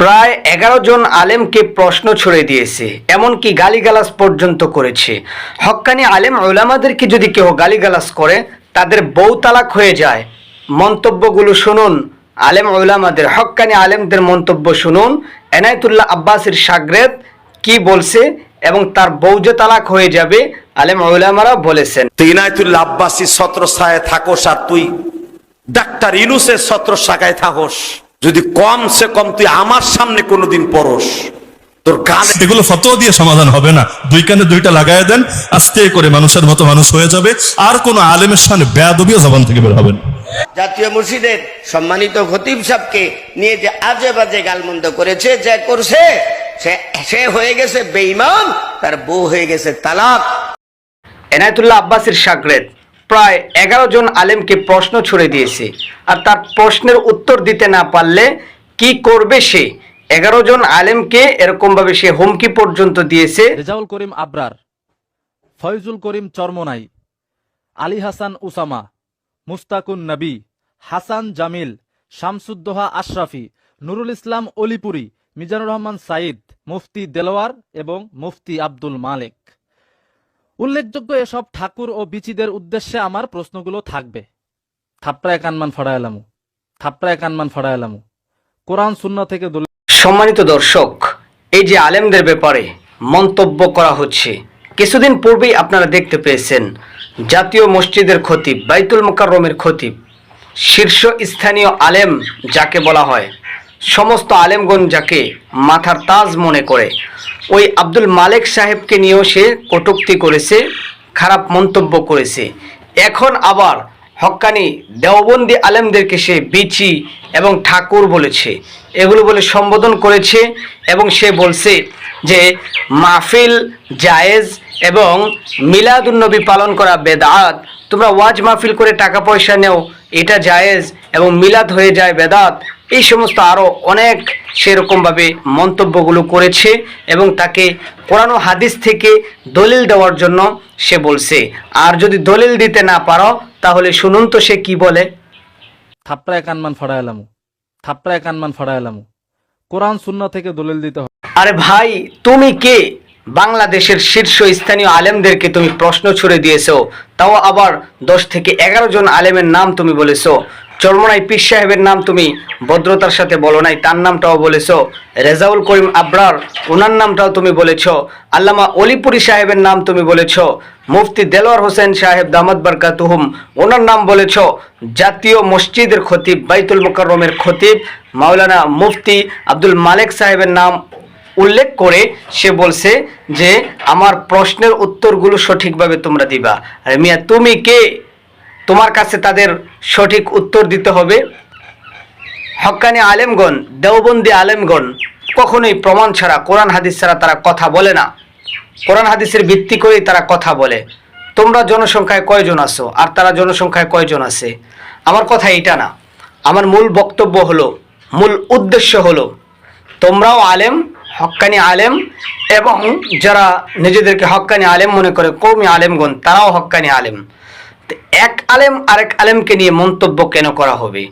প্রায় এগারো জন আলেমকে প্রশ্ন ছড়ে দিয়েছে, এমনকি গালিগালাজ পর্যন্ত করেছে। হক্কানি আলেম ওলামাদেরকে যদি কেউ গালিগালাজ করে, তাদের বউ তালাক হয়ে যায়। মন্তব্যগুলো শুনুন। আলেম ওলামাদের হক্কানি আলেমদের মন্তব্য শুনুন। এনায়তুল্লাহ আব্বাসের সাগরেদ কি বলছে এবং তার বউ যে তালাক হয়ে যাবে, আলেম ওলামারা বলেছেন। তুই ইনায়তুল্লাহ আব্বাসী ছত্র ছায় থাকোস আর তুই ডাক্তার ইনুসের ছত্র শাখায় থাকোস। যদি কম সে কম তুই আমার সামনে কোনোদিন পরস তোর গান এগুলো ফতোয়া দিয়ে সমাধান হবে না। দুই কানে দুইটা লাগায় দেন আস্তে করে মানুষের মতো মানুষ হয়ে যাবে আর কোন আলেমের সামনে বেয়াদবিও জবান থেকে বের হবে না। জাতীয় মসজিদের সম্মানিত খতিব সাহেবকে নিয়ে যে আজে বাজে গালমন্দ করেছে যে করছে সে সে হয়ে গেছে বেঈমান তার বউ হয়ে গেছে তালাক। এনায়তুল্লাহ আব্বাসের সাগরেদ প্রায় এগারো জন আলেমকে প্রশ্ন ছুড়ে দিয়েছে। আর তার প্রশ্নের উত্তর দিতে না পারলে কি করবে সে? এগারো জন আলেমকে এরকম ভাবে সে হুমকি পর্যন্ত দিয়েছে। রেজাউল করিম আবরার, ফয়জুল করিম চরমনাই, আলী হাসান উসামা, মুস্তাকুন নবী, হাসান জামিল, শামসুদ্দোহা আশরাফি, নুরুল ইসলাম অলিপুরি, মিজানুর রহমান সাইদ মুফতি দেলোয়ার এবং মুফতি আব্দুল মালেক। উল্লেখযোগ্য এসব ঠাকুর ও বিচিদের উদ্দেশ্যে আমার প্রশ্নগুলো থাকবে। থাপড়ায় কানমান ফড়ায়লামু থাপড়ায় কানমান ফড়ায়লামু কোরআন শূন্য থেকে সম্মানিত দর্শক, এই যে আলেমদের ব্যাপারে মন্তব্য করা হচ্ছে, কিছুদিন পূর্বেই আপনারা দেখতে পেয়েছেন, জাতীয় মসজিদের খতিব, বাইতুল মোকাররমের খতিব, শীর্ষ স্থানীয় আলেম যাকে বলা হয়। সমস্ত আলেমগঞ্জ যাকে মাথার তাজ মনে করে, ওই আব্দুল মালেক সাহেবকে নিয়েও সে কটুক্তি করেছে, খারাপ মন্তব্য করেছে। এখন আবার হক্কানি দেওবন্দি আলেমদেরকে সে বিচি এবং ঠাকুর বলেছে। এগুলো বলে সম্বোধন করেছে এবং সে বলছে যে, মাহফিল জায়েজ এবং মিলাদুন্নবী পালন করা বেদাত, তোমরা ওয়াজ মাহফিল করে টাকা পয়সা নেও, এটা জায়েজ এবং মিলাদ হয়ে যায় বেদাত। এই সমস্ত আরও অনেক সেরকমভাবে মন্তব্যগুলো করেছে এবং তাকে কোরআন হাদিস থেকে দলিল দেওয়ার জন্য সে বলছে। আর যদি দলিল দিতে না পারো তাহলে শুনুন তো সে কি বলে। থাপড়ায় কানমান ফড়ায়লামু থাপড়ায় কানমান ফড়ায়লামু কোরআন শূন্য থেকে দলিল দিতে হবে। আরে ভাই তুমি কে? বাংলাদেশের শীর্ষ স্থানীয় আলেমদেরকে তুমি প্রশ্ন ছুড়ে দিয়েছ তাও আবার দশ থেকে এগারো জন আলেমের নাম তুমি বলেছ। চরমনাই পীর সাহেবের নাম তুমি ভদ্রতার সাথে বলো নাই, তার নামটাও বলেছ। রেজাউল করিম আবরার ওনার নামটাও তুমি বলেছ। আল্লামা অলিপুরি সাহেবের নাম তুমি বলেছ। মুফতি দেলোয়ার হোসেন সাহেব দামাদ বারকাতুহুম ওনার নাম বলেছ। জাতীয় মসজিদের খতিব, বাইতুল মোকাররমের খতিব, মাওলানা মুফতি আব্দুল মালেক সাহেবের নাম উল্লেখ করে সে বলছে যে, আমার প্রশ্নের উত্তরগুলো সঠিকভাবে তোমরা দিবা। আর মিয়া, তুমি কে? তোমার কাছে তাদের সঠিক উত্তর দিতে হবে। হক্কানি আলেমগণ, দেওবন্দি আলেমগণ, কখনোই প্রমাণ ছাড়া, কোরআন হাদিস ছাড়া তারা কথা বলে না। কোরআন হাদিসের ভিত্তি করেই তারা কথা বলে। তোমরা জনসংখ্যায় কয়জন আছো? আর তারা জনসংখ্যায় কয়জন আছে? আমার কথা এটা না। আমার মূল বক্তব্য হলো, মূল উদ্দেশ্য হলো, তোমরাও আলেম হক্কানি আলেম, এবং যারা নিজেদেরকে হক্কানি আলেম মনে করে কৌমি আলেমগণ, তারাও হক্কানি আলেম। এক আলেম আরেক আলেমকে নিয়ে মন্তব্য কেন করা হবে?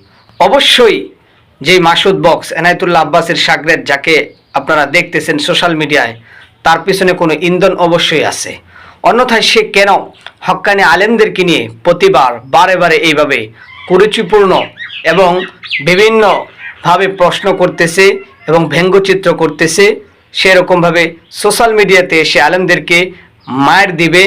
অবশ্যই যে মাসুদ বক্স, এনায়তুল্লাহ আব্বাসের সাগরের যাকে আপনারা দেখতেছেন সোশ্যাল মিডিয়ায়, তার পিছনে কোনো ইন্ধন অবশ্যই আছে। অন্যথায় সে কেন হক্কানি আলেমদেরকে নিয়ে প্রতিবার বারে বারে এইভাবে কুরুচিপূর্ণ এবং বিভিন্নভাবে প্রশ্ন করতেছে এবং ব্যঙ্গচিত্র করতেছে, সেরকমভাবে সোশ্যাল মিডিয়াতে এসে আলেমদেরকে মায়ের দিবে,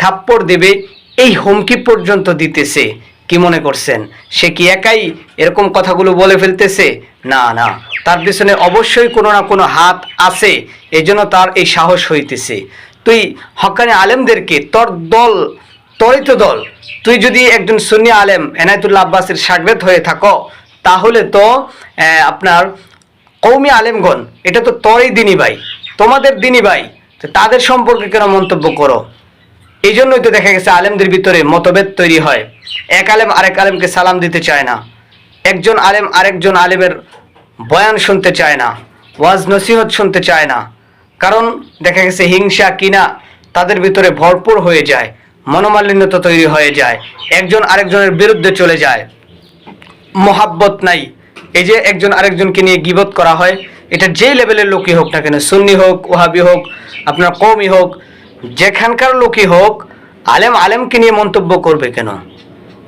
থাপ্পড় দেবে এই হুমকি পর্যন্ত দিতেছে। কি মনে করছেন? সে কি একাই এরকম কথাগুলো বলে ফেলতেছে? না না। তার পিছনে অবশ্যই কোনো না কোনো হাত আছে। এজন্য তার এই সাহস হইতেছে। তুই হকানি আলেমদেরকে তোর দল তোরই তো দল, তুই যদি একজন সুন্নি আলেম, এনায়তুল্লাহ আব্বাসের সাগরেত হয়ে থাকো, তাহলে তো আপনার কৌমি আলেমগণ, এটা তো তরই দিনী ভাই, তোমাদের দিনী ভাই তাদের সম্পর্কে কেন মন্তব্য করো। এই জন্যই তো দেখা গেছে আলেমদের ভিতরে মতভেদ তৈরি হয়। এক আলেম আরেক আলেমকে সালাম দিতে চায় না। একজন আলেম আরেকজন আলেমের বয়ান শুনতে চায় না, ওয়াজ নসিহত শুনতে চায় না। কারণ দেখা গেছে হিংসা কিনা তাদের ভিতরে ভরপুর হয়ে যায়, মনোমালিন্যতা তৈরি হয়ে যায়, একজন আরেকজনের বিরুদ্ধে চলে যায়। মহাব্বত নাই। এই যে একজন আরেকজনকে নিয়ে গিবত করা হয়, এটা যেই লেভেলের লোকই হোক না কেন, সুন্নি হোক, ওহাবি হোক, আপনার কৌমি হোক যেখানকার লোকই হোক, আলেম আলেমকে নিয়ে মন্তব্য করবে কেন?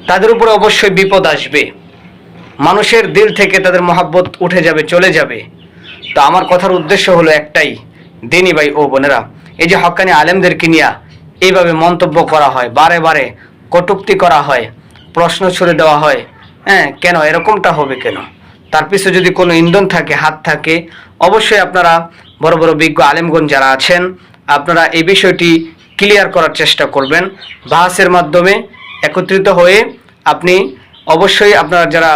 তাদের উপরে অবশ্যই বিপদ আসবে। মানুষের দিল থেকে তাদের মহাব্বত উঠে যাবে, চলে যাবে। তো আমার কথার উদ্দেশ্য হলো একটাই, দিনী ভাই ও বোনেরা, এই যে হক্কানি আলেমদেরকে নিয়ে এইভাবে মন্তব্য করা হয়, বারে বারে কটুক্তি করা হয়, প্রশ্ন ছুড়ে দেওয়া হয় হ্যাঁ কেন এরকমটা হবে কেন? তার পিছনে যদি কোনো ইন্ধন থাকে, হাত থাকে, অবশ্যই আপনারা বড় বড় বিজ্ঞ আলেমগঞ্জ যারা আছেন আপনারা এই বিষয়টি ক্লিয়ার করার চেষ্টা করবেন। বাহাসের মাধ্যমে একত্রিত হয়ে আপনি অবশ্যই আপনারা যারা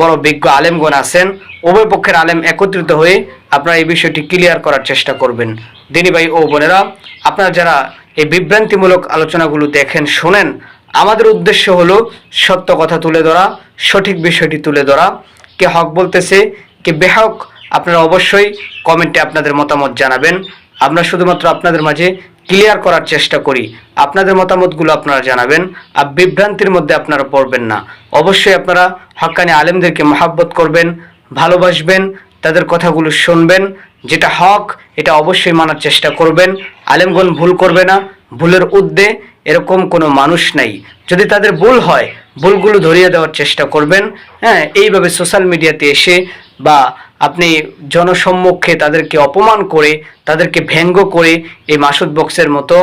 বড় বিজ্ঞ আলেমগণ আছেন, উভয় পক্ষের আলেম একত্রিত হয়ে আপনারা এই বিষয়টি ক্লিয়ার করার চেষ্টা করবেন। দিনী ভাই ও বোনেরা, আপনারা যারা এই বিভ্রান্তিমূলক আলোচনাগুলো দেখেন, শোনেন, আমাদের উদ্দেশ্য হলো সত্য কথা তুলে ধরা, সঠিক বিষয়টি তুলে ধরা। কে হক বলতেছে, কে বেহক, আপনারা অবশ্যই কমেন্টে আপনাদের মতামত জানাবেন। আমরা শুধুমাত্র আপনাদের মাঝে ক্লিয়ার করার চেষ্টা করি। আপনাদের মতামতগুলো আপনারা জানাবেন, আর বিভ্রান্তির মধ্যে আপনারা পড়বেন না। অবশ্যই আপনারা হক্কানি আলেমদেরকে মহাব্বত করবেন, ভালোবাসবেন, তাদের কথাগুলো শুনবেন, যেটা হক, এটা অবশ্যই মানার চেষ্টা করবেন। আলেমগণ ভুল করবে না, ভুলের উদ্দে এরকম কোনো মানুষ নাই। যদি তাদের ভুল হয়, ভুলগুলো ধরিয়ে দেওয়ার চেষ্টা করবেন হ্যাঁ এইভাবে সোশ্যাল মিডিয়াতে এসে বা আপনি জনসম্মুখে তাদেরকে অপমান করে, তাদেরকে ব্যঙ্গ করে এই মাসুদ বক্সের মতো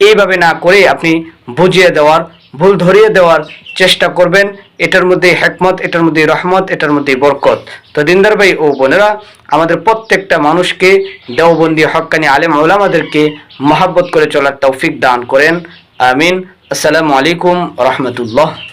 এইভাবে না করে আপনি বুঝিয়ে দেওয়ার, ভুল ধরিয়ে দেওয়ার চেষ্টা করবেন। এটার মধ্যে হেকমত, এটার মধ্যে রহমত, এটার মধ্যে বরকত। তো দিনদার ভাই ও বোনেরা, আমাদের প্রত্যেকটা মানুষকে দেওবন্দি, হকানি, আলেম, ওলামাদেরকে মহাব্বত করে চলার তৌফিক দান করেন। আমিন। আসসালামু আলাইকুম রহমতুল্লাহ।